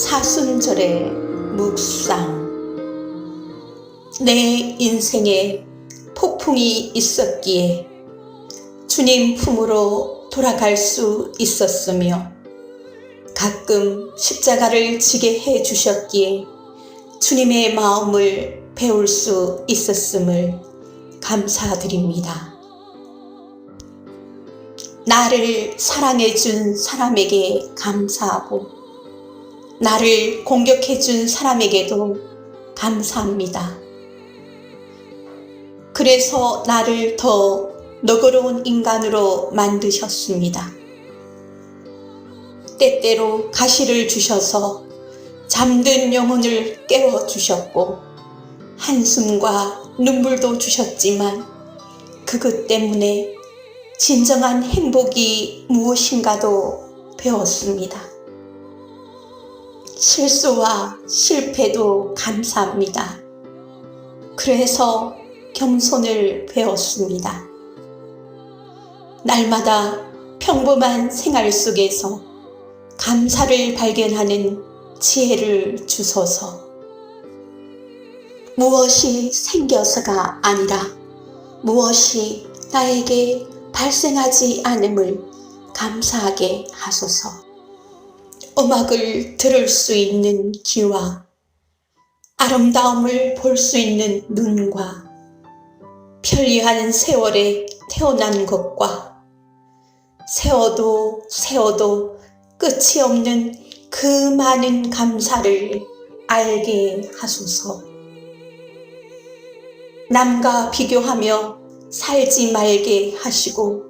사순절의 묵상 내 인생에 폭풍이 있었기에 주님 품으로 돌아갈 수 있었으며 가끔 십자가를 지게 해 주셨기에 주님의 마음을 배울 수 있었음을 감사드립니다. 나를 사랑해 준 사람에게 감사하고 나를 공격해 준 사람에게도 감사합니다. 그래서 나를 더 너그러운 인간으로 만드셨습니다. 때때로 가시를 주셔서 잠든 영혼을 깨워 주셨고 한숨과 눈물도 주셨지만 그것 때문에 진정한 행복이 무엇인가도 배웠습니다. 실수와 실패도 감사합니다. 그래서 겸손을 배웠습니다. 날마다 평범한 생활 속에서 감사를 발견하는 지혜를 주소서. 무엇이 생겨서가 아니라 무엇이 나에게 발생하지 않음을 감사하게 하소서. 음악을 들을 수 있는 귀와 아름다움을 볼 수 있는 눈과 편리한 세월에 태어난 것과 세워도 세워도 끝이 없는 그 많은 감사를 알게 하소서. 남과 비교하며 살지 말게 하시고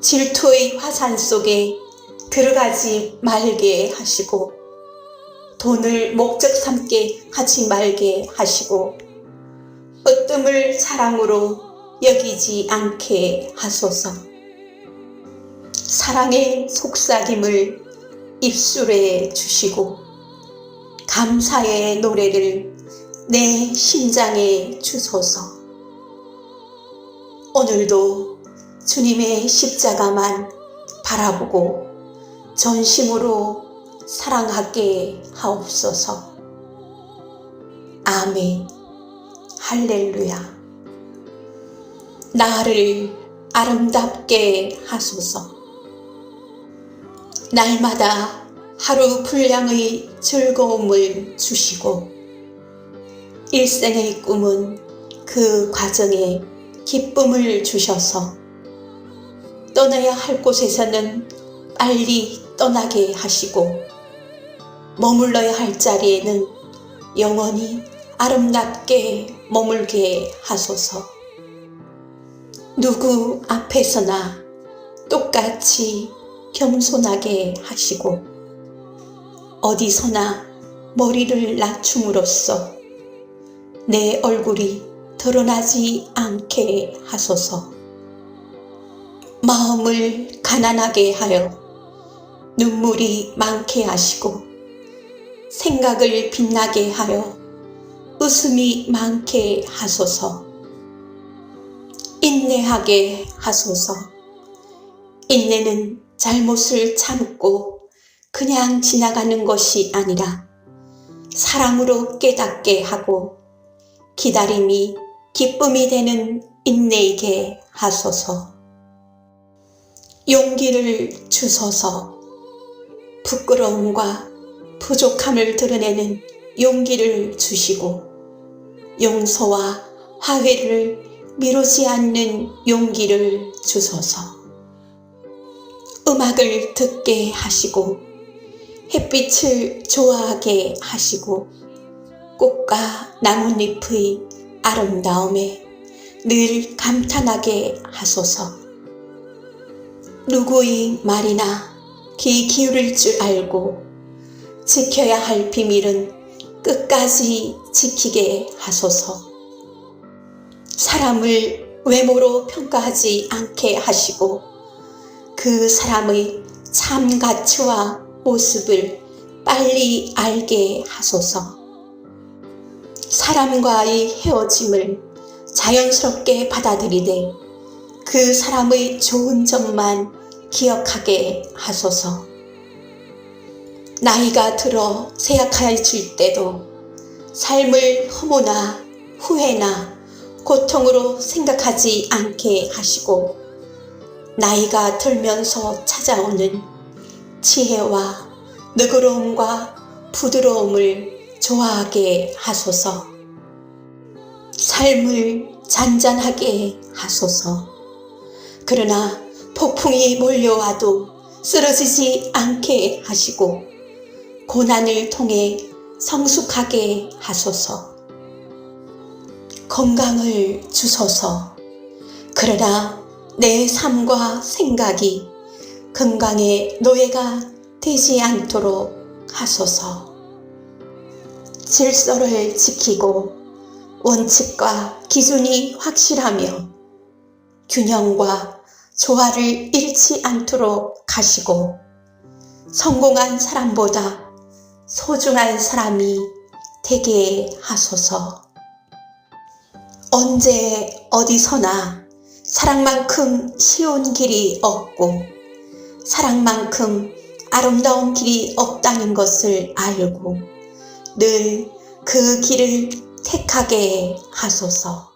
질투의 화산 속에 들어가지 말게 하시고 돈을 목적 삼게 하지 말게 하시고 으뜸을 사랑으로 여기지 않게 하소서. 사랑의 속삭임을 입술에 주시고 감사의 노래를 내 심장에 주소서. 오늘도 주님의 십자가만 바라보고 전심으로 사랑하게 하옵소서. 아멘. 할렐루야. 나를 아름답게 하소서. 날마다 하루 분량의 즐거움을 주시고 일생의 꿈은 그 과정에 기쁨을 주셔서 떠나야 할 곳에서는 빨리 떠나게 하시고 머물러야 할 자리에는 영원히 아름답게 머물게 하소서. 누구 앞에서나 똑같이 겸손하게 하시고 어디서나 머리를 낮춤으로써 내 얼굴이 드러나지 않게 하소서. 마음을 가난하게 하여 눈물이 많게 하시고 생각을 빛나게 하여 웃음이 많게 하소서. 인내하게 하소서. 인내는 잘못을 참고 그냥 지나가는 것이 아니라 사랑으로 깨닫게 하고 기다림이 기쁨이 되는 인내이게 하소서. 용기를 주소서. 부끄러움과 부족함을 드러내는 용기를 주시고 용서와 화해를 미루지 않는 용기를 주소서. 음악을 듣게 하시고 햇빛을 좋아하게 하시고 꽃과 나뭇잎의 아름다움에 늘 감탄하게 하소서. 누구의 말이나 귀 기울일 줄 알고 지켜야 할 비밀은 끝까지 지키게 하소서. 사람을 외모로 평가하지 않게 하시고 그 사람의 참 가치와 모습을 빨리 알게 하소서. 사람과의 헤어짐을 자연스럽게 받아들이되 그 사람의 좋은 점만 기억하게 하소서. 나이가 들어 세약해질 때도 삶을 허무나 후회나 고통으로 생각하지 않게 하시고 나이가 들면서 찾아오는 지혜와 너그러움과 부드러움을 좋아하게 하소서. 삶을 잔잔하게 하소서. 그러나 폭풍이 몰려와도 쓰러지지 않게 하시고 고난을 통해 성숙하게 하소서. 건강을 주소서. 그러나 내 삶과 생각이 건강의 노예가 되지 않도록 하소서. 질서를 지키고 원칙과 기준이 확실하며 균형과 조화를 잃지 않도록 하시고 성공한 사람보다 소중한 사람이 되게 하소서. 언제 어디서나 사랑만큼 쉬운 길이 없고 사랑만큼 아름다운 길이 없다는 것을 알고 늘 그 길을 택하게 하소서.